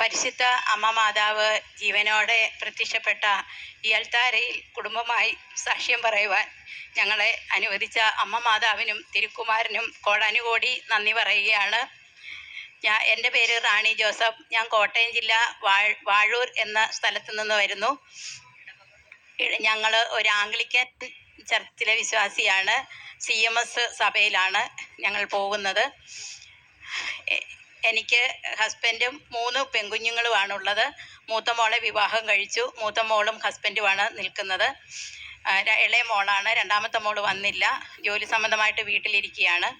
പരിശുദ്ധ അമ്മ മാതാവ് ജീവനോടെ പ്രത്യക്ഷപ്പെട്ട ഈ അൽത്താരയിൽ കുടുംബമായി സാക്ഷ്യം പറയുവാൻ ഞങ്ങളെ അനുവദിച്ച അമ്മ മാതാവിനും തിരുക്കുമാരനും കോടാനുകോടി നന്ദി പറയുകയാണ്. ഞാൻ എന്റെ പേര് റാണി ജോസഫ്. ഞാൻ കോട്ടയം ജില്ല വാഴ വാഴൂർ എന്ന സ്ഥലത്തു നിന്ന് വരുന്നു. ഞങ്ങൾ ഒരു ആംഗ്ലിക്കൻ ചർച്ചിലെ വിശ്വാസിയാണ്. സി എം എസ് സഭയിലാണ് ഞങ്ങൾ പോകുന്നത്. എനിക്ക് ഹസ്ബൻഡും മൂന്ന് പെൺകുഞ്ഞുങ്ങളുമാണുള്ളത്. മൂത്ത മോളെ വിവാഹം കഴിച്ചു. മൂത്ത മോളും ഹസ്ബൻഡുമാണ് നിൽക്കുന്നത്. ഇളയ മോളാണ്. രണ്ടാമത്തെ മോൾ വന്നില്ല. ജോലി സംബന്ധമായിട്ട് വീട്ടിലിരിക്കുകയാണ്.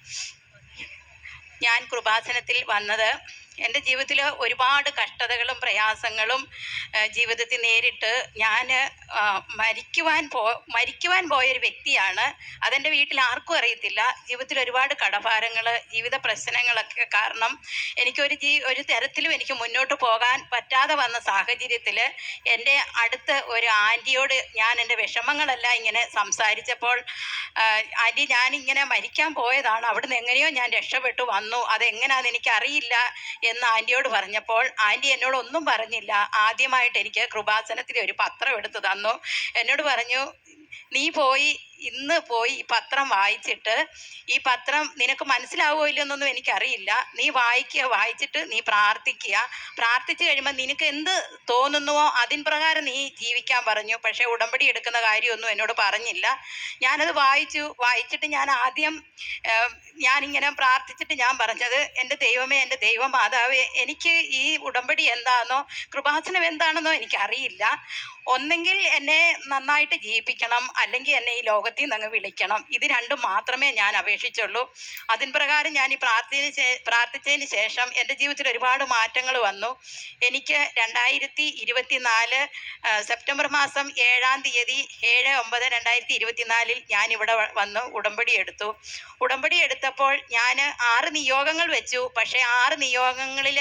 ഞാൻ കൃപാസനത്തിൽ വന്നത് എന്റെ ജീവിതത്തിൽ ഒരുപാട് കഷ്ടതകളും പ്രയാസങ്ങളും ജീവിതത്തിൽ നേരിട്ട് ഞാൻ മരിക്കുവാൻ പോ മരിക്കുവാൻ പോയൊരു വ്യക്തിയാണ്. അതെന്റെ വീട്ടിൽ ആർക്കും അറിയത്തില്ല. ജീവിതത്തിൽ ഒരുപാട് കടഭാരങ്ങൾ ജീവിത പ്രശ്നങ്ങളൊക്കെ കാരണം എനിക്കൊരു ജീ ഒരു തരത്തിലും എനിക്ക് മുന്നോട്ട് പോകാൻ പറ്റാതെ വന്ന സാഹചര്യത്തിൽ എന്റെ അടുത്ത് ഒരു ആന്റിയോട് ഞാൻ എന്റെ വിഷമങ്ങളെല്ലാം ഇങ്ങനെ സംസാരിച്ചപ്പോൾ ആന്റി ഞാനിങ്ങനെ മരിക്കാൻ പോയതാണ്. അവിടുന്ന് എങ്ങനെയോ ഞാൻ രക്ഷപ്പെട്ടു വന്നു. അതെങ്ങനെയാണെന്ന് എനിക്കറിയില്ല. എന്ന് ആന്റിയോട് പറഞ്ഞപ്പോൾ ആന്റി എന്നോട് ഒന്നും പറഞ്ഞില്ല. ആദ്യമായിട്ട് എനിക്ക് കൃപാസനത്തിൽ ഒരു പത്രം എടുത്തു തന്നു. എന്നോട് പറഞ്ഞു നീ പോയി ഇന്ന് പോയി ഈ പത്രം വായിച്ചിട്ട് ഈ പത്രം നിനക്ക് മനസ്സിലാവുമോ ഇല്ലെന്നൊന്നും എനിക്കറിയില്ല. നീ വായിക്കുക വായിച്ചിട്ട് നീ പ്രാർത്ഥിക്കുക. പ്രാർത്ഥിച്ചു കഴിയുമ്പോൾ നിനക്ക് എന്ത് തോന്നുന്നുവോ അതിൻ പ്രകാരം നീ ജീവിക്കാൻ പറഞ്ഞു. പക്ഷേ ഉടമ്പടി എടുക്കുന്ന കാര്യമൊന്നും എന്നോട് പറഞ്ഞില്ല. ഞാനത് വായിച്ചു. വായിച്ചിട്ട് ഞാൻ ആദ്യം ഞാനിങ്ങനെ പ്രാർത്ഥിച്ചിട്ട് ഞാൻ പറഞ്ഞത് എന്റെ ദൈവമേ എന്റെ ദൈവമാതാവേ എനിക്ക് ഈ ഉടമ്പടി എന്താണെന്നോ കൃപാസനം എന്താണെന്നോ എനിക്കറിയില്ല. ഒന്നെങ്കിൽ എന്നെ നന്നായിട്ട് ജീവിപ്പിക്കണം അല്ലെങ്കിൽ എന്നെ ഈ ലോകത്തിൽ നിന്ന് അങ്ങ് വിളിക്കണം. ഇത് രണ്ടും മാത്രമേ ഞാൻ അപേക്ഷിച്ചുള്ളൂ. അതിൻ പ്രകാരം ഞാൻ ഈ പ്രാർത്ഥന പ്രാർത്ഥിച്ചതിന് ശേഷം എന്റെ ജീവിതത്തിൽ ഒരുപാട് മാറ്റങ്ങൾ വന്നു. എനിക്ക് രണ്ടായിരത്തി ഇരുപത്തി നാല് സെപ്റ്റംബർ മാസം ഏഴാം തീയതി ഏഴ് ഒമ്പത് രണ്ടായിരത്തി ഇരുപത്തിനാലിൽ ഞാൻ ഇവിടെ വന്നു ഉടമ്പടി എടുത്തു. ഉടമ്പടി എടുത്തപ്പോൾ ഞാൻ ആറ് നിയോഗങ്ങൾ വെച്ചു. പക്ഷേ ആറ് നിയോഗങ്ങളിൽ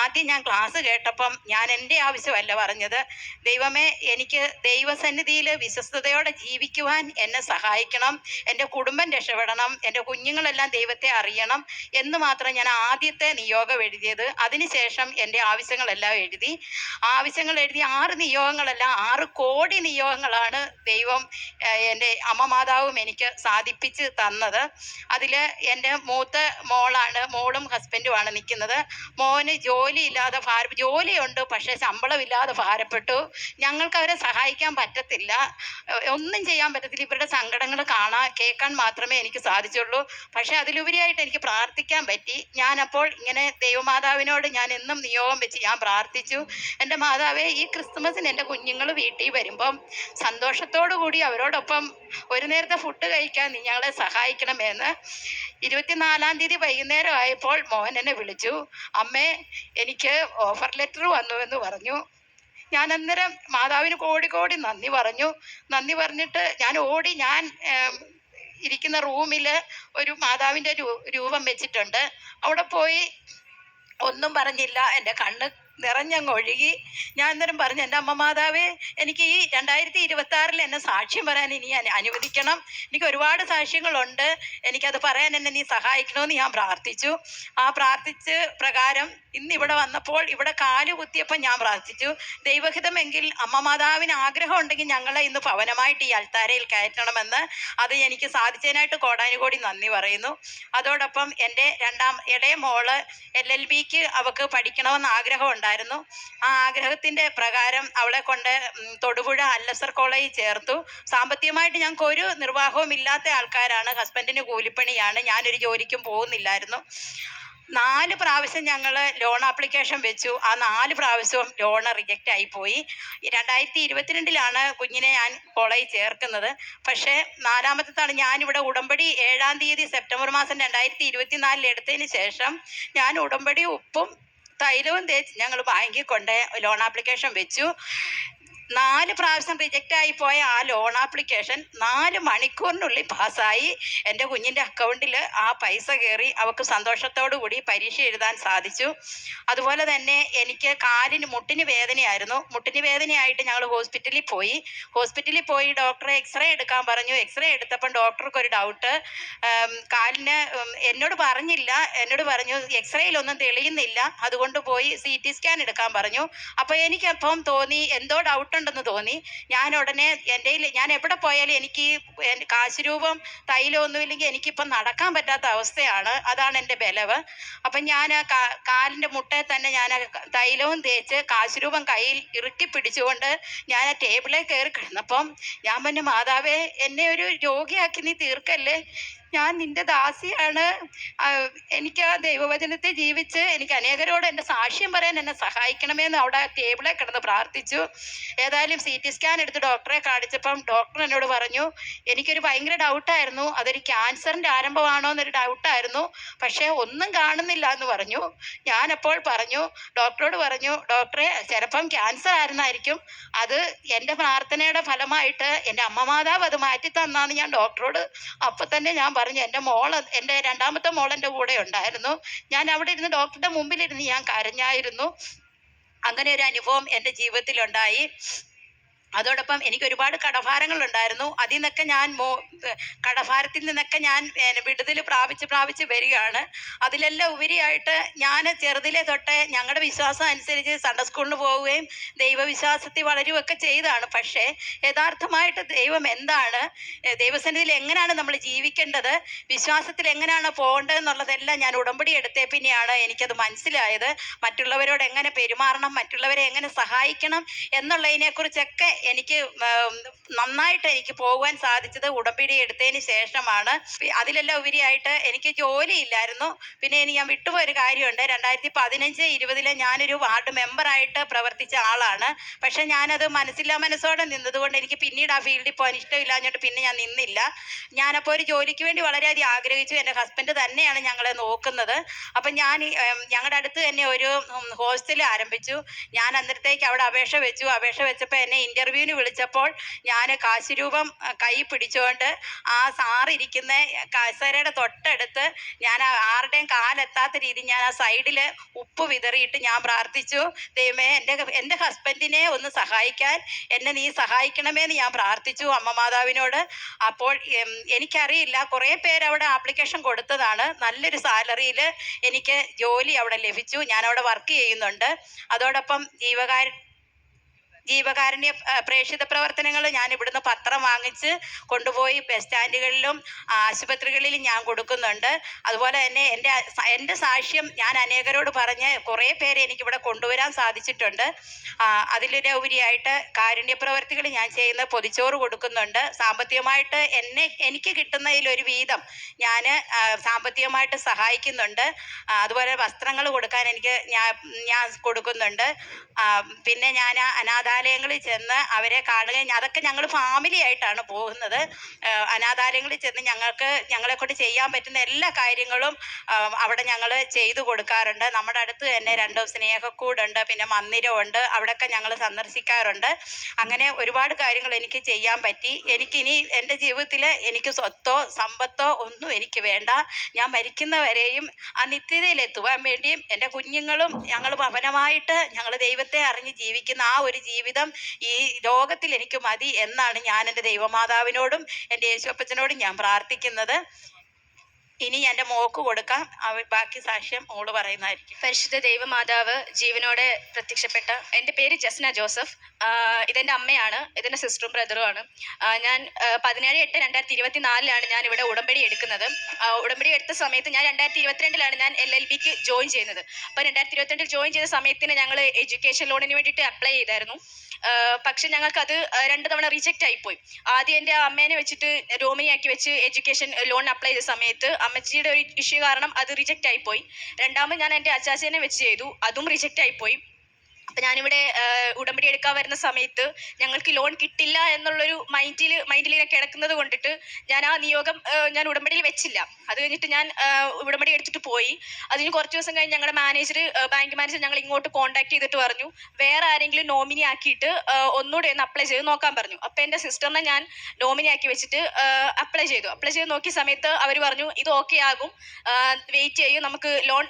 ആദ്യം ഞാൻ ക്ലാസ് കേട്ടപ്പം ഞാൻ എന്റെ ആവശ്യമല്ല പറഞ്ഞത്. ദൈവമേ എനിക്ക് ദൈവസന്നിധിയിൽ വിശ്വസ്തയോടെ ജീവിക്കുവാൻ എന്നെ സഹായിക്കണം. എന്റെ കുടുംബം രക്ഷപ്പെടണം. എന്റെ കുഞ്ഞുങ്ങളെല്ലാം ദൈവത്തെ അറിയണം എന്ന് മാത്രം ഞാൻ ആദ്യത്തെ നിയോഗം എഴുതിയത്. അതിനുശേഷം എന്റെ ആവശ്യങ്ങളെല്ലാം എഴുതി. ആവശ്യങ്ങൾ എഴുതി ആറ് നിയോഗങ്ങളെല്ലാം ആറ് കോടി നിയോഗങ്ങളാണ് ദൈവം എന്റെ അമ്മ മാതാവും എനിക്ക് സാധിപ്പിച്ച് തന്നത്. അതിൽ എന്റെ മൂത്ത മോളാണ് മോളും ഹസ്ബൻഡുമാണ് നിൽക്കുന്നത്. മോന് ജോലിയില്ലാതെ ഭാര ജോലിയുണ്ട് പക്ഷേ ശമ്പളമില്ലാതെ ഭാരപ്പെട്ടു. ഞങ്ങൾക്ക് അവരെ സഹായിക്കാൻ പറ്റത്തില്ല. ഒന്നും ചെയ്യാൻ പറ്റത്തില്ല. ഇവരുടെ സങ്കടങ്ങൾ കാണാൻ കേൾക്കാൻ മാത്രമേ എനിക്ക് സാധിച്ചുള്ളൂ. പക്ഷേ അതിലുപരിയായിട്ട് എനിക്ക് പ്രാർത്ഥിക്കാൻ പറ്റി. ഞാനപ്പോൾ ഇങ്ങനെ ദൈവമാതാവിനോട് ഞാൻ എന്നും നിയോഗം വെച്ച് ഞാൻ പ്രാർത്ഥിച്ചു. എന്റെ മാതാവേ ഈ ക്രിസ്തുമസിന് എന്റെ കുഞ്ഞുങ്ങൾ വീട്ടിൽ വരുമ്പം സന്തോഷത്തോടു കൂടി അവരോടൊപ്പം ഒരു നേരത്തെ ഫുഡ് കഴിക്കാൻ നീ ഞങ്ങളെ സഹായിക്കണമെന്ന് ഇരുപത്തിനാലാം തീയതി വൈകുന്നേരം ആയപ്പോൾ മോഹൻ എന്നെ വിളിച്ചു. അമ്മേ എനിക്ക് ഓഫർ ലെറ്റർ വന്നു എന്ന് പറഞ്ഞു. ഞാൻ അന്നേരം മാതാവിന് കോടി കോടി നന്ദി പറഞ്ഞു. നന്ദി പറഞ്ഞിട്ട് ഞാൻ ഓടി ഞാൻ ഇരിക്കുന്ന റൂമിൽ ഒരു മാതാവിന്റെ രൂപം വെച്ചിട്ടുണ്ട്. അവിടെ പോയി ഒന്നും പറഞ്ഞില്ല. എന്റെ കണ്ണ് നിറഞ്ഞങ്ങ് ഒഴുകി. ഞാൻ അന്നേരം പറഞ്ഞു എന്റെ അമ്മ മാതാവേ എനിക്ക് ഈ രണ്ടായിരത്തി ഇരുപത്തി ആറിൽ എന്നെ സാക്ഷ്യം വരാൻ ഇനി അനുവദിക്കണം. എനിക്ക് ഒരുപാട് സാക്ഷ്യങ്ങളുണ്ട്. എനിക്കത് പറയാൻ എന്നെ നീ സഹായിക്കണമെന്ന് ഞാൻ പ്രാർത്ഥിച്ചു. ആ പ്രാർത്ഥിച്ച് പ്രകാരം ഇന്ന് ഇവിടെ വന്നപ്പോൾ ഇവിടെ കാൽ കുത്തിയപ്പോൾ ഞാൻ പ്രാർത്ഥിച്ചു. ദൈവഹിതമെങ്കിൽ അമ്മ മാതാവിന് ആഗ്രഹം ഉണ്ടെങ്കിൽ ഞങ്ങളെ ഇന്ന് ഭവനമായിട്ട് ഈ അൽത്താരയിൽ കയറ്റണമെന്ന് അത് എനിക്ക് സാധിച്ചതിനായിട്ട് കോടാനുകോടി നന്ദി പറയുന്നു. അതോടൊപ്പം എന്റെ രണ്ടാം ഇടയ മോൾ എൽ എൽ ബിക്ക് അവൾക്ക് പഠിക്കണമെന്ന് ആഗ്രഹം ഉണ്ടായിരുന്നു. ആ ആഗ്രഹത്തിന്റെ പ്രകാരം അവളെ കൊണ്ട് തൊടുപുഴ അല്ലസർ കോളേജിൽ ചേർത്തു. സാമ്പത്തികമായിട്ട് ഞങ്ങൾക്ക് ഒരു നിർവാഹവും ഇല്ലാത്ത ആൾക്കാരാണ്. ഹസ്ബൻഡിന് കൂലിപ്പണിയാണ്. ഞാനൊരു ജോലിക്കും പോകുന്നില്ലായിരുന്നു. നാല് പ്രാവശ്യം ഞങ്ങൾ ലോൺ ആപ്ലിക്കേഷൻ വെച്ചു. ആ നാല് പ്രാവശ്യവും ലോൺ റിജക്റ്റ് ആയിപ്പോയി രണ്ടായിരത്തി ഇരുപത്തിരണ്ടിലാണ് കുഞ്ഞിനെ ഞാൻ കോളേജിൽ ചേർക്കുന്നത്. പക്ഷേ നാലാമത്തെ തവണ ഞാനിവിടെ ഉടമ്പടി ഏഴാം തീയതി സെപ്റ്റംബർ മാസം രണ്ടായിരത്തി ഇരുപത്തിനാലിൽ എടുത്തതിന് ശേഷം ഞാൻ ഉടമ്പടി ഉപ്പും തൈലവും തേച്ച് ഞങ്ങൾ ബാങ്കിൽ കൊണ്ട് ലോൺ ആപ്ലിക്കേഷൻ വെച്ചു. നാല് പ്രാവശ്യം റിജക്റ്റ് ആയി പോയ ആ ലോൺ ആപ്ലിക്കേഷൻ നാല് മണിക്കൂറിനുള്ളിൽ പാസ്സായി എന്റെ കുഞ്ഞിന്റെ അക്കൗണ്ടിൽ ആ പൈസ കയറി അവൾക്ക് സന്തോഷത്തോടു കൂടി പരീക്ഷ എഴുതാൻ സാധിച്ചു. അതുപോലെ തന്നെ എനിക്ക് കാലിന് മുട്ടിന് വേദനയായിരുന്നു. മുട്ടിന് വേദനയായിട്ട് ഞങ്ങൾ ഹോസ്പിറ്റലിൽ പോയി. ഹോസ്പിറ്റലിൽ പോയി ഡോക്ടറെ എക്സ്റേ എടുക്കാൻ പറഞ്ഞു. എക്സ്റേ എടുത്തപ്പം ഡോക്ടർക്ക് ഒരു ഡൗട്ട് കാലിന് എന്നോട് പറഞ്ഞില്ല. എന്നോട് പറഞ്ഞു എക്സ്റേയിലൊന്നും തെളിയുന്നില്ല. അതുകൊണ്ട് പോയി സി ടി സ്കാൻ എടുക്കാൻ പറഞ്ഞു. അപ്പോൾ എനിക്കപ്പം തോന്നി എന്തോ ഡൗട്ട് ഉണ്ടെന്ന് തോന്നി. ഞാൻ ഉടനെ എന്റെ ഞാൻ എവിടെ പോയാലും എനിക്ക് കാശ് രൂപം തൈലം ഒന്നും ഇല്ലെങ്കിൽ എനിക്കിപ്പം നടക്കാൻ പറ്റാത്ത അവസ്ഥയാണ്. അതാണ് എന്റെ ബലവ്. അപ്പം ഞാൻ ആ കാലിന്റെ മുട്ടയിൽ തന്നെ ഞാൻ തൈലവും തേച്ച് കാശുരൂപം കയ്യിൽ ഇറുക്കി പിടിച്ചുകൊണ്ട് ഞാൻ ആ ടേബിളിൽ കയറി കിടന്നപ്പം ഞാൻ പറഞ്ഞു മാതാവേ എന്നെ ഒരു രോഗിയാക്കി നീ തീർക്കല്ലേ? ഞാൻ നിന്റെ ദാസിയാണ്. എനിക്ക് ആ ദൈവവചനത്തെ ജീവിച്ച് എനിക്ക് അനേകരോട് എന്റെ സാക്ഷ്യം പറയാൻ എന്നെ സഹായിക്കണമെന്ന് അവിടെ ടേബിളിൽ കിടന്ന് പ്രാർത്ഥിച്ചു. ഏതായാലും സി ടി സ്കാൻ എടുത്ത് ഡോക്ടറെ കാണിച്ചപ്പം ഡോക്ടർ എന്നോട് പറഞ്ഞു എനിക്കൊരു ഭയങ്കര ഡൗട്ടായിരുന്നു അതൊരു ക്യാൻസറിന്റെ ആരംഭമാണോ എന്നൊരു ഡൗട്ടായിരുന്നു പക്ഷേ ഒന്നും കാണുന്നില്ല എന്ന് പറഞ്ഞു. ഞാനപ്പോൾ പറഞ്ഞു ഡോക്ടറോട് പറഞ്ഞു ഡോക്ടറെ ചിലപ്പം ക്യാൻസർ ആയിരുന്നായിരിക്കും. അത് എന്റെ പ്രാർത്ഥനയുടെ ഫലമായിട്ട് എന്റെ അമ്മമാതാവ് അത് മാറ്റി തന്നാന്ന് ഞാൻ ഡോക്ടറോട് അപ്പം തന്നെ ഞാൻ പറഞ്ഞു എന്റെ മോൾ എന്റെ രണ്ടാമത്തെ മോൾ എന്റെ കൂടെ ഉണ്ടായിരുന്നു. ഞാൻ അവിടെ ഇരുന്ന് ഡോക്ടറുടെ മുമ്പിലിരുന്ന് ഞാൻ കരഞ്ഞായിരുന്നു. അങ്ങനെ ഒരു അനുഭവം എന്റെ ജീവിതത്തിലുണ്ടായി. അതോടൊപ്പം എനിക്ക് ഒരുപാട് കടഭാരങ്ങൾ ഉണ്ടായിരുന്നു അതിൽ നിന്നൊക്കെ ഞാൻ മോ കടഭാരത്തിൽ നിന്നൊക്കെ ഞാൻ വിടുതൽ പ്രാപിച്ച് പ്രാപിച്ച് വരികയാണ്. അതിലെല്ലാം ഉപരിയായിട്ട് ഞാൻ ചെറുതിലെ തൊട്ട് ഞങ്ങളുടെ വിശ്വാസം അനുസരിച്ച് സൺഡേ സ്കൂളിന് പോവുകയും ദൈവവിശ്വാസത്തിൽ വളരുകയൊക്കെ ചെയ്താണ് പക്ഷേ യഥാർത്ഥമായിട്ട് ദൈവം എന്താണ് ദൈവസന്നിധിയിൽ എങ്ങനെയാണ് നമ്മൾ ജീവിക്കേണ്ടത് വിശ്വാസത്തിൽ എങ്ങനെയാണ് പോകേണ്ടത് എന്നുള്ളതെല്ലാം ഞാൻ ഉടമ്പടി എടുത്തേ പിന്നെയാണ് എനിക്കത് മനസ്സിലായത്. മറ്റുള്ളവരോട് എങ്ങനെ പെരുമാറണം മറ്റുള്ളവരെ എങ്ങനെ സഹായിക്കണം എന്നുള്ളതിനെക്കുറിച്ചൊക്കെ എനിക്ക് നന്നായിട്ട് എനിക്ക് പോകുവാൻ സാധിച്ചത് ഉടമ്പിടി എടുത്തതിന് ശേഷമാണ്. അതിലെല്ലാം ഉപരിയായിട്ട് എനിക്ക് ജോലിയില്ലായിരുന്നു. പിന്നെ ഇനി ഞാൻ വിട്ടുപോയ ഒരു കാര്യമുണ്ട്. രണ്ടായിരത്തി പതിനഞ്ച് ഇരുപതിലെ ഞാനൊരു വാർഡ് മെമ്പറായിട്ട് പ്രവർത്തിച്ച ആളാണ്. പക്ഷെ ഞാനത് മനസ്സില്ലാ മനസ്സോടെ നിന്നതുകൊണ്ട് എനിക്ക് പിന്നീട് ആ ഫീൽഡിൽ പോകാൻ ഇഷ്ടമില്ലാഞ്ഞിട്ട് പിന്നെ ഞാൻ നിന്നില്ല. ഞാനപ്പോൾ ഒരു ജോലിക്ക് വേണ്ടി വളരെയധികം ആഗ്രഹിച്ചു. എന്റെ ഹസ്ബൻഡ് തന്നെയാണ് ഞങ്ങളെ നോക്കുന്നത്. അപ്പം ഞാൻ ഞങ്ങളുടെ അടുത്ത് തന്നെ ഒരു ഹോസ്റ്റൽ ആരംഭിച്ചു. ഞാൻ അന്നേരത്തേക്ക് അവിടെ അപേക്ഷ വെച്ചു. അപേക്ഷ വെച്ചപ്പോൾ എന്നെ ഇന്റർവ്യൂവിന് വിളിച്ചപ്പോൾ ഞാൻ കാശുരൂപം കൈ പിടിച്ചുകൊണ്ട് ആ സാറിരിക്കുന്ന കസേരയുടെ തൊട്ടടുത്ത് ഞാൻ ആരുടെയും കാലെത്താത്ത രീതി ഞാൻ ആ സൈഡിൽ ഉപ്പ് വിതറിയിട്ട് ഞാൻ പ്രാർത്ഥിച്ചു. ദൈവമേ എന്റെ എന്റെ ഹസ്ബൻഡിനെ ഒന്ന് സഹായിക്കാൻ എന്നെ നീ സഹായിക്കണമേ എന്ന് ഞാൻ പ്രാർത്ഥിച്ചു അമ്മ മാതാവിനോട്. അപ്പോൾ എനിക്കറിയില്ല കുറേ പേര് അവിടെ ആപ്ലിക്കേഷൻ കൊടുത്തതാണ്. നല്ലൊരു സാലറിയിൽ എനിക്ക് ജോലി അവിടെ ലഭിച്ചു. ഞാൻ അവിടെ വർക്ക് ചെയ്യുന്നുണ്ട്. അതോടൊപ്പം ജീവകാര ജീവകാരുണ്യ പ്രേക്ഷിത പ്രവർത്തനങ്ങൾ ഞാൻ ഇവിടുന്ന് പത്രം വാങ്ങിച്ച് കൊണ്ടുപോയി ബസ് സ്റ്റാൻഡുകളിലും ആശുപത്രികളിലും ഞാൻ കൊടുക്കുന്നുണ്ട്. അതുപോലെ തന്നെ എന്റെ എന്റെ സാക്ഷ്യം ഞാൻ അനേകരോട് പറഞ്ഞ് കുറേ പേരെ എനിക്കിവിടെ കൊണ്ടുവരാൻ സാധിച്ചിട്ടുണ്ട്. അതിലൊരു ഉപരിയായിട്ട് കാരുണ്യ പ്രവർത്തികൾ ഞാൻ ചെയ്യുന്ന പൊതിച്ചോറ് കൊടുക്കുന്നുണ്ട്. സാമ്പത്തികമായിട്ട് എന്നെ എനിക്ക് കിട്ടുന്നതിൽ ഒരു വീതം ഞാൻ സാമ്പത്തികമായിട്ട് സഹായിക്കുന്നുണ്ട്. അതുപോലെ വസ്ത്രങ്ങൾ കൊടുക്കാൻ എനിക്ക് ഞാൻ ഞാൻ കൊടുക്കുന്നുണ്ട്. പിന്നെ ഞാൻ അനാഥാലയങ്ങളിൽ ചെന്ന് അവരെ കാണുകയും അതൊക്കെ ഞങ്ങൾ ഫാമിലി ആയിട്ടാണ് പോകുന്നത്. അനാഥാലയങ്ങളിൽ ചെന്ന് ഞങ്ങൾക്ക് ഞങ്ങളെ കൊണ്ട് ചെയ്യാൻ പറ്റുന്ന എല്ലാ കാര്യങ്ങളും അവിടെ ഞങ്ങൾ ചെയ്തു കൊടുക്കാറുണ്ട്. നമ്മുടെ അടുത്ത് തന്നെ രണ്ട് സ്നേഹക്കൂടുണ്ട് പിന്നെ മന്ദിരമുണ്ട് അവിടെയൊക്കെ ഞങ്ങൾ സന്ദർശിക്കാറുണ്ട്. അങ്ങനെ ഒരുപാട് കാര്യങ്ങൾ എനിക്ക് ചെയ്യാൻ പറ്റി. എനിക്കിനി എന്റെ ജീവിതത്തിൽ എനിക്ക് സ്വത്തോ സമ്പത്തോ ഒന്നും എനിക്ക് വേണ്ട. ഞാൻ മരിക്കുന്നവരെയും ആ നിത്യതയിലെത്തുവാൻ വേണ്ടിയും എന്റെ കുഞ്ഞുങ്ങളും ഞങ്ങൾ ഭവനമായിട്ട് ഞങ്ങൾ ദൈവത്തെ അറിഞ്ഞ് ജീവിക്കുന്ന ആ ഒരു ജീവിതം ഈ ലോകത്തിൽ എനിക്ക് മതി എന്നാണ് ഞാൻ എന്റെ ദൈവമാതാവിനോടും എന്റെ യേശുപ്പച്ചനോടും ഞാൻ പ്രാർത്ഥിക്കുന്നത്. ഇനി എന്റെ മോക്ക് കൊടുക്കാം. ബാക്കി സാക്ഷ്യം മോൾ പറയുന്നതായിരിക്കും. പരിശുദ്ധ ദൈവമാതാവ് ജീവനോടെ പ്രത്യക്ഷപ്പെട്ട എന്റെ പേര് ജസ്ന ജോസഫ്. ഇതെന്റെ അമ്മയാണ്. ഇതെന്റെ സിസ്റ്ററും ബ്രദറുമാണ് ഞാൻ പതിനേഴ് എട്ട് രണ്ടായിരത്തി ഇരുപത്തി നാലിലാണ് ഞാൻ ഇവിടെ ഉടമ്പടി എടുക്കുന്നത്. ഉടമ്പടി എടുത്ത സമയത്ത് ഞാൻ രണ്ടായിരത്തി ഇരുപത്തിരണ്ടിലാണ് ഞാൻ എൽ എൽ ബിക്ക് ജോയിൻ ചെയ്യുന്നത്. അപ്പോൾ രണ്ടായിരത്തി ഇരുപത്തിരണ്ടിൽ ജോയിൻ ചെയ്ത സമയത്തിന് ഞങ്ങൾ എഡ്യൂക്കേഷൻ ലോണിന് വേണ്ടിയിട്ട് അപ്ലൈ ചെയ്തായിരുന്നു. പക്ഷെ അത് രണ്ട് തവണ റിജക്റ്റ് ആയിപ്പോയി. ആദ്യം എന്റെ അമ്മേനെ വെച്ചിട്ട് രോമിനിയാക്കി വെച്ച് എഡ്യൂക്കേഷൻ ലോൺ അപ്ലൈ ചെയ്ത സമയത്ത് അമ്മച്ചിയുടെ ഒരു ഇഷ്യൂ കാരണം അത് റിജക്റ്റ് ആയിപ്പോയി. രണ്ടാമത് ഞാൻ എന്റെ അച്ചാച്ചനെ വെച്ച് ചെയ്തു അതും റിജക്റ്റ് ആയിപ്പോയി. അപ്പം ഞാനിവിടെ ഉടമ്പടി എടുക്കാൻ വരുന്ന സമയത്ത് ഞങ്ങൾക്ക് ലോൺ കിട്ടില്ല എന്നുള്ളൊരു മൈൻഡിൽ മൈൻഡിൽ ഇങ്ങനെ കിടക്കുന്നത് കൊണ്ടിട്ട് ഞാൻ ആ നിയോഗം ഞാൻ ഉടമ്പടിയിൽ വെച്ചില്ല. അത് കഴിഞ്ഞിട്ട് ഞാൻ ഉടമ്പടി എടുത്തിട്ട് പോയി. അതിന് കുറച്ച് ദിവസം കഴിഞ്ഞ് ഞങ്ങളുടെ മാനേജർ ബാങ്ക് മാനേജർ ഞങ്ങൾ ഇങ്ങോട്ട് കോൺടാക്ട് ചെയ്തിട്ട് പറഞ്ഞു വേറെ ആരെങ്കിലും നോമിനി ആക്കിയിട്ട് ഒന്നുകൂടെ ഒന്ന് അപ്ലൈ ചെയ്ത് നോക്കാൻ പറഞ്ഞു. അപ്പം എന്റെ സിസ്റ്ററിനെ ഞാൻ നോമിനി ആക്കി വെച്ചിട്ട് അപ്ലൈ ചെയ്തു. അപ്ലൈ ചെയ്ത് നോക്കിയ സമയത്ത് അവർ പറഞ്ഞു ഇത് ഓക്കെ ആകും. വെയിറ്റ് ചെയ്യും. നമുക്ക് ലോൺ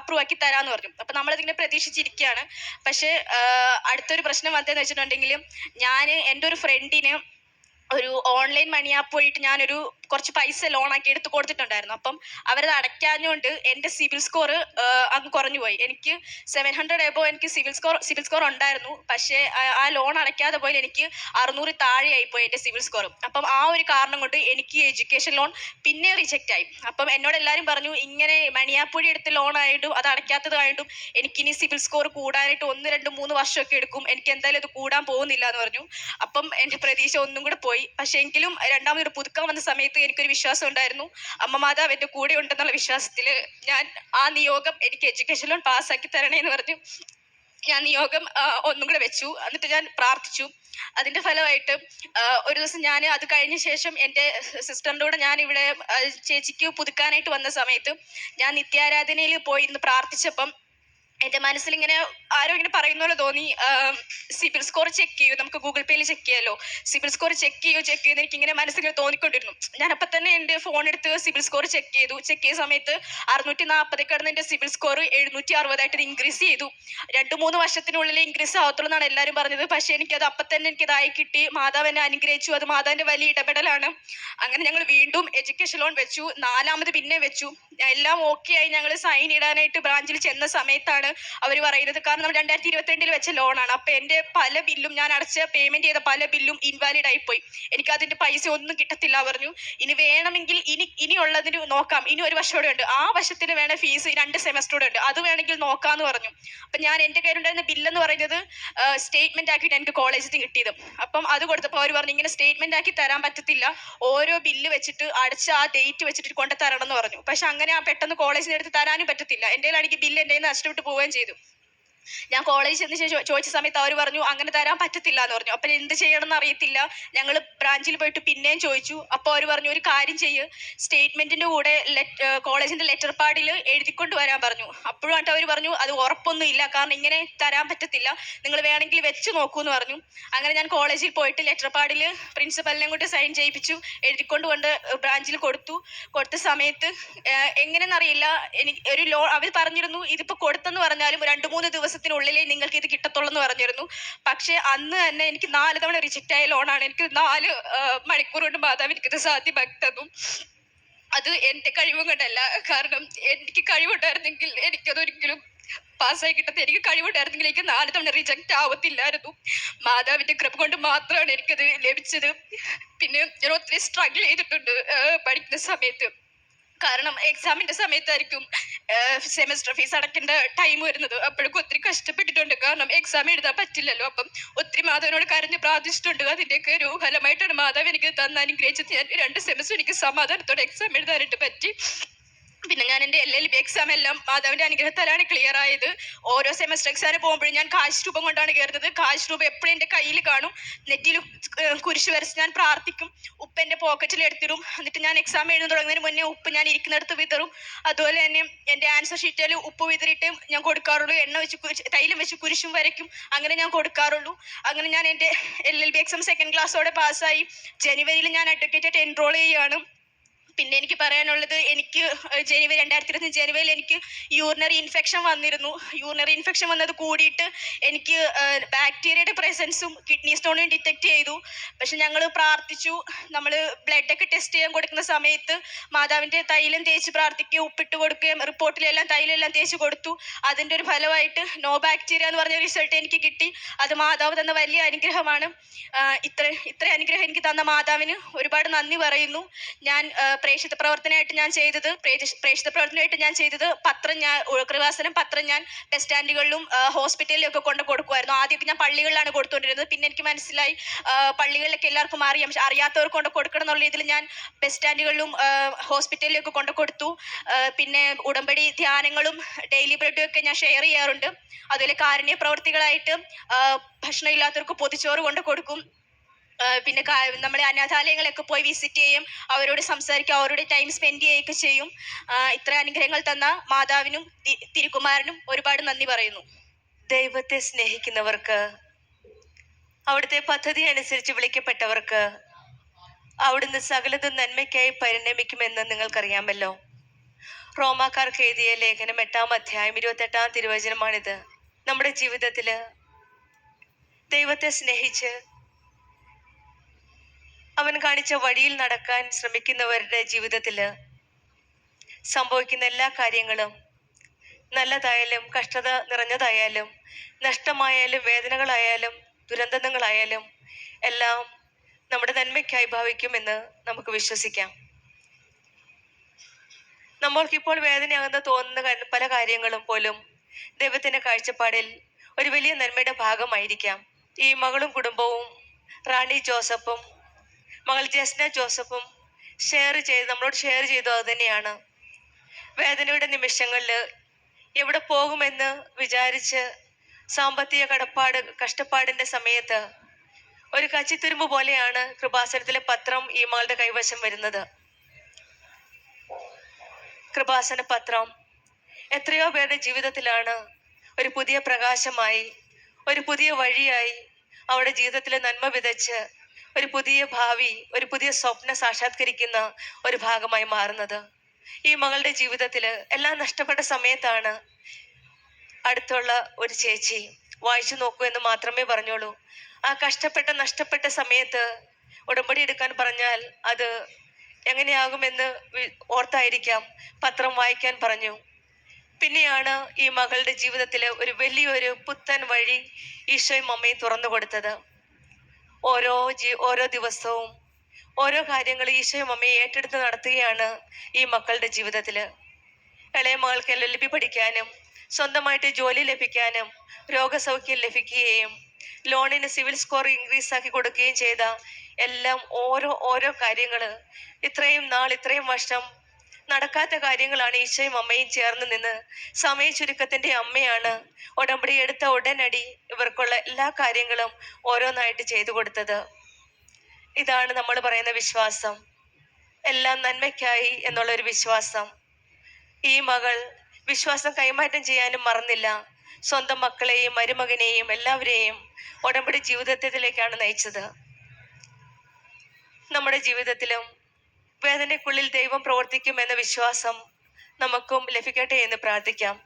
അപ്രൂവ് ആക്കി തരാമെന്ന് പറഞ്ഞു. അപ്പം നമ്മളിതിങ്ങനെ പ്രതീക്ഷിച്ചിരിക്കുകയാണ്. പക്ഷേ അടുത്തൊരു പ്രശ്നം വന്നതെന്ന് വെച്ചിട്ടുണ്ടെങ്കിൽ ഞാൻ എന്റെ ഒരു ഫ്രണ്ടിന് ഒരു ഓൺലൈൻ മണി ആപ്പ് വഴിയിട്ട് ഞാനൊരു കുറച്ച് പൈസ ലോൺ ആക്കി എടുത്ത് കൊടുത്തിട്ടുണ്ടായിരുന്നു. അപ്പം അവരത് അടയ്ക്കാഞ്ഞുകൊണ്ട് എന്റെ സിവിൽ സ്കോർ അങ്ങ് കുറഞ്ഞു പോയി. എനിക്ക് സെവൻ ഹൺഡ്രഡ് എബോ എനിക്ക് സിബിൽ സ്കോർ സിവിൽ സ്കോർ ഉണ്ടായിരുന്നു. പക്ഷേ ആ- ലോൺ അടയ്ക്കാതെ പോയി എനിക്ക് അറുന്നൂറ് താഴെയായി പോയി എന്റെ സിവിൽ സ്കോറും അപ്പം ആ ഒരു കാരണം കൊണ്ട് എനിക്ക് എഡ്യൂക്കേഷൻ ലോൺ പിന്നെ റിജക്റ്റ് ആയി. അപ്പം എന്നോട് എല്ലാവരും പറഞ്ഞു ഇങ്ങനെ മണി ആപ്പ് വഴി എടുത്ത് ലോൺ ആയിട്ടും അത് അടയ്ക്കാത്തതായിട്ടും എനിക്കിനി സിബിൽ സ്കോർ കൂടാനായിട്ട് ഒന്ന് രണ്ട് മൂന്ന് വർഷമൊക്കെ എടുക്കും. എനിക്ക് എന്തായാലും അത് കൂടാൻ പോകുന്നില്ല എന്ന് പറഞ്ഞു. അപ്പം എന്റെ പ്രതീക്ഷ ഒന്നും കൂടെ പോയി. പക്ഷേ എങ്കിലും രണ്ടാമതൊരു പുതുക്കം വന്ന സമയത്ത് എനിക്കൊരു വിശ്വാസം ഉണ്ടായിരുന്നു. അമ്മ മാതാവ് എന്റെ കൂടെ ഉണ്ടെന്നുള്ള വിശ്വാസത്തിൽ ഞാൻ ആ നിയോഗം എനിക്ക് എഡ്യൂക്കേഷൻ ലോൺ പാസ്സാക്കി തരണേ എന്ന് പറഞ്ഞു. ഞാൻ നിയോഗം ഒന്നും കൂടെ വെച്ചു. എന്നിട്ട് ഞാൻ പ്രാർത്ഥിച്ചു. അതിന്റെ ഫലമായിട്ട് ഒരു ദിവസം ഞാൻ അത് കഴിഞ്ഞ ശേഷം എന്റെ സിസ്റ്ററിന്റെ കൂടെ ഞാൻ ഇവിടെ ചേച്ചിക്ക് പുതുക്കാനായിട്ട് വന്ന സമയത്ത് ഞാൻ നിത്യാരാധനയിൽ പോയി ഇന്ന് പ്രാർത്ഥിച്ചപ്പം എന്റെ മനസ്സിലിങ്ങനെ ആരോ ഇങ്ങനെ പറയുന്ന പോലെ തോന്നി. സിബിൽ സ്കോർ ചെക്ക് ചെയ്യൂ. നമുക്ക് ഗൂഗിൾ പേയിൽ ചെക്ക് ചെയ്യാലോ. സിബിൽ സ്കോർ ചെക്ക് ചെയ്യൂ ചെക്ക് ചെയ്യുന്ന എനിക്ക് ഇങ്ങനെ മനസ്സിങ്ങനെ തോന്നിക്കൊണ്ടിരുന്നു. ഞാൻ അപ്പൊ തന്നെ എന്റെ ഫോൺ എടുത്ത് സിബിൽ സ്കോർ ചെക്ക് ചെയ്തു. ചെക്ക് ചെയ്ത സമയത്ത് അറുന്നൂറ്റി നാൽപ്പത് കിടന്ന് എന്റെ സിബിൽ സ്കോർ എഴുന്നൂറ്റി അറുപതായിട്ട് ഇൻക്രീസ് ചെയ്തു. രണ്ട് മൂന്ന് വർഷത്തിനുള്ളിൽ ഇൻക്രീസ് ആവത്തുള്ളൂ എന്നാണ് എല്ലാവരും പറഞ്ഞത്. പക്ഷേ അത് അപ്പൊ തന്നെ എനിക്കതായി കിട്ടി. മാതാവ് എന്നെ അനുഗ്രഹിച്ചു. അത് മാതാവിന്റെ വലിയ ഇടപെടലാണ്. അങ്ങനെ ഞങ്ങൾ വീണ്ടും എഡ്യൂക്കേഷൻ ലോൺ വെച്ചു. നാലാമത് പിന്നെ വെച്ചു. എല്ലാം ഓക്കെ ആയി. ഞങ്ങൾ സൈൻ ഇടാനായിട്ട് ബ്രാഞ്ചിൽ ചെന്ന സമയത്താണ് അവർ പറയുന്നത്. കാരണം രണ്ടായിരത്തി ഇരുപത്തിരണ്ടിൽ വെച്ച ലോണാണ് അപ്പൊ എന്റെ പല ബില്ലും ഞാൻ അടച്ച പേയ്മെന്റ് ചെയ്ത പല ബില്ലും ഇൻവാലിഡ് ആയി പോയി എനിക്ക് അതിന്റെ പൈസ ഒന്നും കിട്ടത്തില്ല പറഞ്ഞു. ഇനി വേണമെങ്കിൽ ഇനി ഇനിയുള്ളതിന് നോക്കാം. ഇനി ഒരു വർഷം കൂടെ ഉണ്ട്. ആ വർഷത്തിന് വേണ ഫീസ് രണ്ട് സെമസ്റ്റർ കൂടെ ഉണ്ട്. അത് വേണമെങ്കിൽ നോക്കാന്ന് പറഞ്ഞു. അപ്പൊ ഞാൻ എന്റെ കയ്യിലുണ്ടായിരുന്ന ബില്ലെന്ന് പറയുന്നത് സ്റ്റേറ്റ്മെന്റ് ആക്കിയിട്ട് എനിക്ക് കോളേജിൽ നിന്ന് കിട്ടിയത്. അപ്പം അത് കൊടുത്തപ്പോൾ അവർ പറഞ്ഞു ഇങ്ങനെ സ്റ്റേറ്റ്മെന്റ് ആക്കി തരാൻ പറ്റത്തില്ല. ഓരോ ബില്ല് വെച്ചിട്ട് അടച്ച ആ ഡേറ്റ് വെച്ചിട്ട് കൊണ്ട് തരണം എന്ന് പറഞ്ഞു. പക്ഷെ അങ്ങനെ ആ പെട്ടെന്ന് കോളേജിൽ നിന്ന് എടുത്ത് തരാനും പറ്റത്തില്ല. എന്റെ കയ്യിലാണെങ്കിൽ ബില്ല് നിന്ന് നഷ്ടപ്പെട്ട് പോവുകയും ചെയ്തു. ഞാൻ കോളേജിൽ ചെന്ന് ശേഷം ചോദിച്ച സമയത്ത് അവർ പറഞ്ഞു അങ്ങനെ തരാൻ പറ്റത്തില്ല എന്ന് പറഞ്ഞു. അപ്പം എന്ത് ചെയ്യണം എന്ന് അറിയത്തില്ല ഞങ്ങൾ ബ്രാഞ്ചിൽ പോയിട്ട് പിന്നെയും ചോദിച്ചു. അപ്പോൾ അവർ പറഞ്ഞു ഒരു കാര്യം ചെയ്യ്. സ്റ്റേറ്റ്മെന്റിന്റെ കൂടെ കോളേജിന്റെ ലെറ്റർ പാഡിൽ എഴുതിക്കൊണ്ട് വരാൻ പറഞ്ഞു. അപ്പോഴും അവർ പറഞ്ഞു അത് ഉറപ്പൊന്നും ഇല്ല. കാരണം ഇങ്ങനെ തരാൻ പറ്റത്തില്ല. നിങ്ങൾ വേണമെങ്കിൽ വെച്ച് നോക്കൂ എന്ന് പറഞ്ഞു. അങ്ങനെ ഞാൻ കോളേജിൽ പോയിട്ട് ലെറ്റർ പാഡിൽ പ്രിൻസിപ്പലിനെ കൊണ്ട് സൈൻ ചെയ്യിപ്പിച്ചു. എഴുതിക്കൊണ്ട് കൊണ്ട് ബ്രാഞ്ചിൽ കൊടുത്തു. കൊടുത്ത സമയത്ത് എങ്ങനെയെന്നറിയില്ല. എനിക്ക് ഒരു ലോ അവർ പറഞ്ഞിരുന്നു ഇതിപ്പോ കൊടുത്തെന്ന് പറഞ്ഞാലും രണ്ട് മൂന്ന് ദിവസത്തിനുള്ളിലേ നിങ്ങൾക്ക് ഇത് കിട്ടത്തുള്ളൂ എന്ന് പറഞ്ഞിരുന്നു. പക്ഷേ അന്ന് തന്നെ എനിക്ക് നാല് തവണ റിജക്റ്റ് ആയ ലോണാണ് എനിക്ക് നാല് മണിക്കൂർ കൊണ്ട് മാതാവ് എനിക്കത് സാധ്യമാക്കി തന്നു അത് എന്റെ കഴിവും കൊണ്ടല്ല. കാരണം എനിക്ക് കഴിവുണ്ടായിരുന്നെങ്കിൽ എനിക്കതൊരിക്കലും പാസ്സായി കിട്ടത്തെ എനിക്ക് കഴിവുണ്ടായിരുന്നെങ്കിൽ എനിക്ക് നാല് തവണ റിജക്റ്റ് ആവത്തില്ലായിരുന്നു. മാതാവിന്റെ കൃപ കൊണ്ട് മാത്രമാണ് എനിക്കത് ലഭിച്ചത്. പിന്നെ ഞാൻ ഒത്തിരി സ്ട്രഗിൾ ചെയ്തിട്ടുണ്ട് പഠിക്കുന്ന സമയത്ത്. കാരണം എക്സാമിന്റെ സമയത്തായിരിക്കും സെമസ്റ്റർ ഫീസ് അടയ്ക്കേണ്ട ടൈം വരുന്നത്. അപ്പോഴേക്കും ഒത്തിരി കഷ്ടപ്പെട്ടിട്ടുണ്ട്. കാരണം എക്സാം എഴുതാൻ പറ്റില്ലല്ലോ. അപ്പം ഒത്തിരി മാധവനോട് കരഞ്ഞ് പ്രാർത്ഥിച്ചിട്ടുണ്ട്. അതിന്റെയൊക്കെ ഒരു ഫലമായിട്ടാണ് മാധവ് എനിക്ക് തന്ന അനുഗ്രഹിച്ചത്. ഞാൻ രണ്ട് സെമസ്റ്റർ എനിക്ക് സമാധാനത്തോടെ എക്സാം എഴുതാനായിട്ട് പറ്റി. പിന്നെ ഞാൻ എന്റെ എൽ എൽ ബി എക്സാം എല്ലാം മാധവന്റെ അനുഗ്രഹത്താലാണ് ക്ലിയർ ആയത്. ഓരോ സെമസ്റ്റർ എക്സാമിന് പോകുമ്പോഴും ഞാൻ കാശ് രൂപം കൊണ്ടാണ് കയറുന്നത്. കാശ് രൂപം എപ്പോഴും എന്റെ കയ്യിൽ കാണും. നെറ്റിയിൽ കുരിശ് വരച്ച് ഞാൻ പ്രാർത്ഥിക്കും. ഉപ്പ് എന്റെ പോക്കറ്റിൽ എടുത്തിടും. എന്നിട്ട് ഞാൻ എക്സാം എഴുതുന്ന തുടങ്ങുന്നതിന് മുന്നേ ഉപ്പ് ഞാൻ ഇരിക്കുന്നിടത്ത് വിതറും. അതുപോലെ തന്നെ എന്റെ ആൻസർ ഷീറ്റിൽ ഉപ്പ് വിതറിയിട്ട് ഞാൻ കൊടുക്കാറുള്ളൂ. എണ്ണ വെച്ച് തൈലം വെച്ച് കുരിശും വരയ്ക്കും. അങ്ങനെ ഞാൻ കൊടുക്കാറുള്ളൂ. അങ്ങനെ ഞാൻ എന്റെ L L B exam second ക്ലാസ്സോടെ പാസ്സായി ജനുവരിയിൽ ഞാൻ അഡ്വക്കേറ്റായിട്ട് എൻറോൾ ചെയ്യുകയാണ്. പിന്നെ എനിക്ക് പറയാനുള്ളത് എനിക്ക് ജനുവരി രണ്ടായിരത്തി ഇരുപത്തി ജനുവരിയിൽ എനിക്ക് യൂറിനറി ഇൻഫെക്ഷൻ വന്നിരുന്നു. യൂറിനറി ഇൻഫെക്ഷൻ വന്നത് കൂടിയിട്ട് എനിക്ക് ബാക്ടീരിയയുടെ പ്രസൻസും കിഡ്നി സ്റ്റോണും ഡിറ്റക്ട് ചെയ്തു. പക്ഷെ ഞങ്ങൾ പ്രാർത്ഥിച്ചു. നമ്മൾ ബ്ലഡൊക്കെ ടെസ്റ്റ് ചെയ്യാൻ കൊടുക്കുന്ന സമയത്ത് മാതാവിന്റെ തൈലം തേച്ച് പ്രാർത്ഥിക്കുകയും ഉപ്പിട്ട് കൊടുക്കുകയും റിപ്പോർട്ടിലെല്ലാം തൈലെല്ലാം തേച്ച് കൊടുത്തു. അതിന്റെ ഒരു ഫലമായിട്ട് നോ ബാക്ടീരിയ എന്ന് പറഞ്ഞ റിസൾട്ട് എനിക്ക് കിട്ടി. അത് മാതാവ് തന്ന വലിയ അനുഗ്രഹമാണ്. ഇത്ര ഇത്ര അനുഗ്രഹം എനിക്ക് തന്ന മാതാവിന് ഒരുപാട് നന്ദി പറയുന്നു. ഞാൻ പ്രേക്ഷിത പ്രവർത്തനമായിട്ട് ഞാൻ ചെയ്തത്. പ്രേക്ഷിത പ്രവർത്തനമായിട്ട് ഞാൻ ചെയ്തത് പത്രം ഞാൻ കൃപാസനം പത്രം ഞാൻ ബസ് സ്റ്റാൻഡുകളിലും ഹോസ്പിറ്റലിലും ഒക്കെ കൊണ്ട് കൊടുക്കുമായിരുന്നു. ആദ്യമൊക്കെ ഞാൻ പള്ളികളിലാണ് കൊടുത്തുകൊണ്ടിരുന്നത്. പിന്നെ എനിക്ക് മനസ്സിലായി പള്ളികളിലൊക്കെ എല്ലാവർക്കും അറിയാം. പക്ഷെ അറിയാത്തവർക്ക് കൊണ്ട് കൊടുക്കണം എന്നുള്ള രീതിയിൽ ഞാൻ ബസ് സ്റ്റാൻഡുകളിലും ഹോസ്പിറ്റലിലും ഒക്കെ കൊണ്ട് കൊടുത്തു. പിന്നെ ഉടമ്പടി ധ്യാനങ്ങളും ഡെയിലി ബ്രെഡും ഒക്കെ ഞാൻ ഷെയർ ചെയ്യാറുണ്ട്. അതുപോലെ കാരുണ്യ പ്രവർത്തികളായിട്ട് ആ, ഭക്ഷണം ഇല്ലാത്തവർക്ക് പൊതിച്ചോറ് കൊണ്ട് കൊടുക്കും. പിന്നെ നമ്മുടെ അനാഥാലയങ്ങളൊക്കെ പോയി വിസിറ്റ് ചെയ്യും. അവരോട് സംസാരിക്കും അവരോട് ടൈം സ്പെൻഡ് ചെയ്യുകയൊക്കെ ചെയ്യും. ഇത്ര അനുഗ്രഹങ്ങൾ തന്ന മാതാവിനും തിരുക്കുമാരനും ഒരുപാട് നന്ദി പറയുന്നു. ദൈവത്തെ സ്നേഹിക്കുന്നവർക്ക് അവിടുത്തെ പദ്ധതി അനുസരിച്ച് വിളിക്കപ്പെട്ടവർക്ക് അവിടുന്ന് സകലതും നന്മയ്ക്കായി പരിണമിക്കുമെന്ന് നിങ്ങൾക്കറിയാമല്ലോ. റോമാക്കാർക്ക് എഴുതിയ ലേഖനം എട്ടാം അധ്യായം ഇരുപത്തെട്ടാം തിരുവചനമാണിത്. നമ്മുടെ ജീവിതത്തിൽ ദൈവത്തെ സ്നേഹിച്ച് അവൻ കാണിച്ച വഴിയിൽ നടക്കാൻ ശ്രമിക്കുന്നവരുടെ ജീവിതത്തിൽ സംഭവിക്കുന്ന എല്ലാ കാര്യങ്ങളും നല്ലതായാലും കഷ്ടത നിറഞ്ഞതായാലും നഷ്ടമായാലും വേദനകളായാലും ദുരന്തങ്ങളായാലും എല്ലാം നമ്മുടെ നന്മയ്ക്കായി ഭാവിക്കുമെന്ന് നമുക്ക് വിശ്വസിക്കാം. നമ്മൾക്കിപ്പോൾ വേദനയാകുന്ന തോന്നുന്ന പല കാര്യങ്ങളും പോലും ദൈവത്തിന്റെ കാഴ്ചപ്പാടിൽ ഒരു വലിയ നന്മയുടെ ഭാഗമായിരിക്കാം. ഈ മകളും കുടുംബവും റാണി ജോസഫും മകൾ ജസ്ന ജോസഫും ഷെയർ ചെയ്ത് നമ്മളോട് ഷെയർ ചെയ്തു അത് തന്നെയാണ്. വേദനയുടെ നിമിഷങ്ങളിൽ എവിടെ പോകുമെന്ന് വിചാരിച്ച് സാമ്പത്തിക കടപ്പാട് കഷ്ടപ്പാടിന്റെ സമയത്ത് ഒരു കച്ചിത്തുരുമ്പ് പോലെയാണ് കൃപാസനത്തിലെ പത്രം ഈ മകളുടെ കൈവശം വരുന്നത്. കൃപാസന പത്രം എത്രയോ പേരുടെ ജീവിതത്തിലാണ് ഒരു പുതിയ പ്രകാശമായി ഒരു പുതിയ വഴിയായി അവരുടെ ജീവിതത്തിലെ നന്മ വിതച്ച് ഒരു പുതിയ ഭാവി ഒരു പുതിയ സ്വപ്ന സാക്ഷാത്കരിക്കുന്ന ഒരു ഭാഗമായി മാറുന്നത്. ഈ മകളുടെ ജീവിതത്തിൽ എല്ലാം നഷ്ടപ്പെട്ട സമയത്താണ് അടുത്തുള്ള ഒരു ചേച്ചി വായിച്ചു നോക്കൂ എന്ന് മാത്രമേ പറഞ്ഞോളൂ. ആ കഷ്ടപ്പെട്ട നഷ്ടപ്പെട്ട സമയത്ത് ഉടമ്പടി എടുക്കാൻ പറഞ്ഞാൽ അത് എങ്ങനെയാകുമെന്ന് ഓർത്തായിരിക്കാം. പത്രം വായിക്കാൻ പറഞ്ഞു. പിന്നെയാണ് ഈ മകളുടെ ജീവിതത്തിലെ ഒരു വലിയൊരു പുത്തൻ വഴി ഈശോയും അമ്മയും തുറന്നു കൊടുത്തത്. ഓരോ ജീ ഓരോ ദിവസവും ഓരോ കാര്യങ്ങൾ ഈശോയും അമ്മയും ഏറ്റെടുത്ത് നടത്തുകയാണ് ഈ മക്കളുടെ ജീവിതത്തിൽ ഇളയ മകൾക്ക് എൽ എൽ പഠിക്കാനും സ്വന്തമായിട്ട് ജോലി ലഭിക്കാനും രോഗസൗഖ്യം ലഭിക്കുകയും ലോണിന് സിവിൽ സ്കോർ ഇൻക്രീസ് ആക്കി കൊടുക്കുകയും ചെയ്ത എല്ലാം ഓരോ ഓരോ കാര്യങ്ങൾ ഇത്രയും നാൾ ഇത്രയും വർഷം നടക്കാത്ത കാര്യങ്ങളാണ് ഈശോയും അമ്മയും ചേർന്ന് നിന്ന്. സമയ ചുരുക്കത്തിന്റെ അമ്മയാണ്. ഉടമ്പടി എടുത്ത ഉടനടി ഇവർക്കുള്ള എല്ലാ കാര്യങ്ങളും ഓരോന്നായിട്ട് ചെയ്തു കൊടുത്തത്. ഇതാണ് നമ്മൾ പറയുന്ന വിശ്വാസം. എല്ലാം നന്മയ്ക്കായി എന്നുള്ള ഒരു വിശ്വാസം. ഈ മകൾ വിശ്വാസം കൈമാറ്റം ചെയ്യാനും മറന്നില്ല. സ്വന്തം മക്കളെയും മരുമകനെയും എല്ലാവരെയും ഉടമ്പടി ജീവിതത്തിലേക്കാണ് നയിച്ചത്. നമ്മുടെ ജീവിതത്തിലും വേദനയ്ക്കുള്ളിൽ ദൈവം പ്രവർത്തിക്കും എന്ന വിശ്വാസം നമുക്കും ലഭിക്കട്ടെ എന്ന് പ്രാർത്ഥിക്കാം.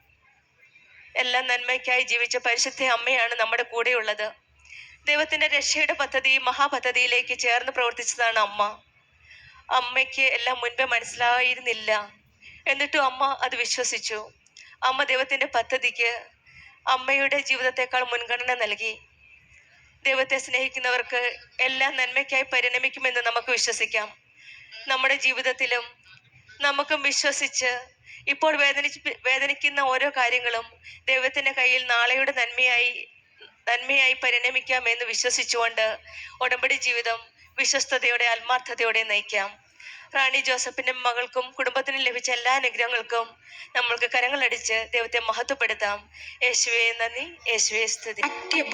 എല്ലാ നന്മയ്ക്കായി ജീവിച്ച പരിശുദ്ധ അമ്മയാണ് നമ്മുടെ കൂടെയുള്ളത്. ദൈവത്തിന്റെ രക്ഷയുടെ പദ്ധതി മഹാപദ്ധതിയിലേക്ക് ചേർന്ന് പ്രവർത്തിച്ചതാണ് അമ്മ. അമ്മയ്ക്ക് എല്ലാം മുൻപേ മനസ്സിലായിരുന്നില്ല. എന്നിട്ടും അമ്മ അത് വിശ്വസിച്ചു. അമ്മ ദൈവത്തിന്റെ പദ്ധതിക്ക് അമ്മയുടെ ജീവിതത്തെക്കാൾ മുൻഗണന നൽകി. ദൈവത്തെ സ്നേഹിക്കുന്നവർക്ക് എല്ലാ നന്മയ്ക്കായി പരിണമിക്കുമെന്ന് നമുക്ക് വിശ്വസിക്കാം. നമ്മുടെ ജീവിതത്തിലും നമുക്കും വിശ്വസിച്ച് ഇപ്പോൾ വേദനിച്ച് വേദനിക്കുന്ന ഓരോ കാര്യങ്ങളും ദൈവത്തിന്റെ കയ്യിൽ നാളെയുടെ നന്മയായി നന്മയായി പരിണമിക്കാം എന്ന് വിശ്വസിച്ചുകൊണ്ട് ഉടമ്പടി ജീവിതം വിശ്വസ്തയോടെ ആത്മാർത്ഥതയോടെ നയിക്കാം. റാണി ജോസഫിന്റെ മകൾക്കും കുടുംബത്തിനും ലഭിച്ച എല്ലാ അനുഗ്രഹങ്ങൾക്കും നമ്മൾക്ക് കരങ്ങളടിച്ച് ദൈവത്തെ മഹത്വപ്പെടുത്താം. യേശുവെ നന്ദി. യേശുവെ സ്തുതി.